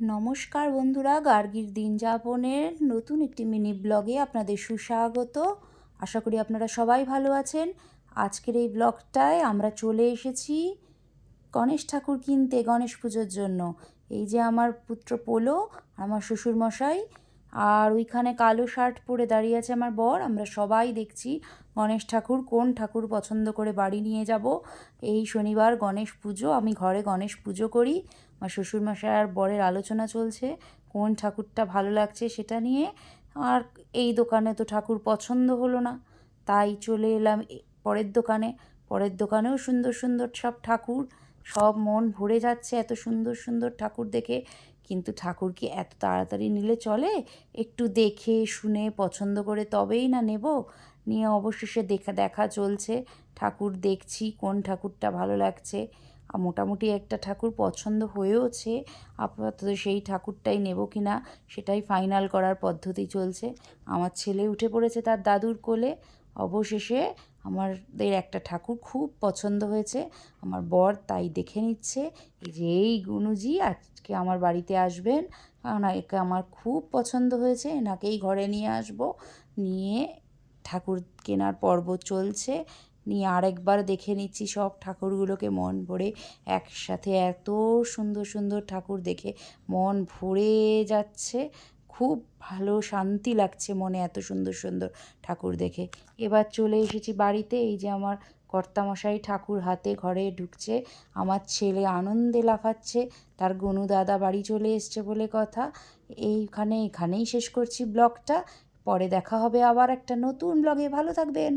নমস্কার বন্ধুরা, গার্গির দিন যাপনের নতুন একটি মিনি ব্লগে আপনাদের সুস্বাগত। আশা করি আপনারা সবাই ভালো আছেন। আজকের এই ব্লগটায় আমরা চলে এসেছি গণেশ ঠাকুর কিনতে, গণেশ পুজোর জন্য। এই যে আমার পুত্র পোলো, আমার শ্বশুরমশাই আর ওইখানে কালো শার্ট পরে দাঁড়িয়ে আছে আমার বর। আমরা সবাই দেখছি গণেশ ঠাকুর কোন ঠাকুর পছন্দ করে বাড়ি নিয়ে যাব। এই শনিবার গণেশ পুজো, আমি ঘরে গণেশ পুজো করি। আমার শ্বশুরমশাই আর বরের আলোচনা চলছে, কোন ঠাকুরটা ভালো লাগছে সেটা নিয়ে। আর এই দোকানে তো ঠাকুর পছন্দ হলো না, তাই চলে এলাম পরের দোকানে। পরের দোকানেও সুন্দর সুন্দর সব ঠাকুর, সব মন ভরে যাচ্ছে এত সুন্দর সুন্দর ঠাকুর দেখে। কিন্তু ঠাকুর কি এত তাড়াতাড়ি নিলে চলে? একটু দেখে শুনে পছন্দ করে তবেই না নেব? নিয়ে অবশেষে দেখা দেখা চলছে। ঠাকুর দেখছি কোন ঠাকুরটা ভালো লাগছে। আর মোটামুটি একটা ঠাকুর পছন্দ হয়েওছে। আপাতত সেই ঠাকুরটাই নেব কি না সেটাই ফাইনাল করার পদ্ধতি চলছে। আমার ছেলে উঠে পড়েছে তার দাদুর কোলে। অবশেষে আমাদের একটা ঠাকুর খুব পছন্দ হয়েছে। আমার বর তাই দেখে নিচ্ছে। যে এই গুনুজি আজকে আমার বাড়িতে আসবেন। কারণ একে আমার খুব পছন্দ হয়েছে। এনাকেই ঘরে নিয়ে আসব। নিয়ে ঠাকুর কেনার পর্ব চলছে। নিয়ে আরেকবার দেখে নিচ্ছি সব ঠাকুরগুলোকে মন ভরে। একসাথে এত সুন্দর সুন্দর ঠাকুর দেখে মন ভরে যাচ্ছে। খুব ভালো শান্তি লাগছে মনে এত সুন্দর সুন্দর ঠাকুর দেখে। এবার চলে এসেছি বাড়িতে, এই যে আমার কর্তামশাই ঠাকুর হাতে ঘরে ঢুকছে, আমার ছেলে আনন্দে লাফাচ্ছে, তার গনু দাদা বাড়ি চলে এসছে বলে কথা। এইখানে, এখানেই শেষ করছি ব্লগটা, পরে দেখা হবে আবার একটা নতুন ব্লগে, ভালো থাকবেন।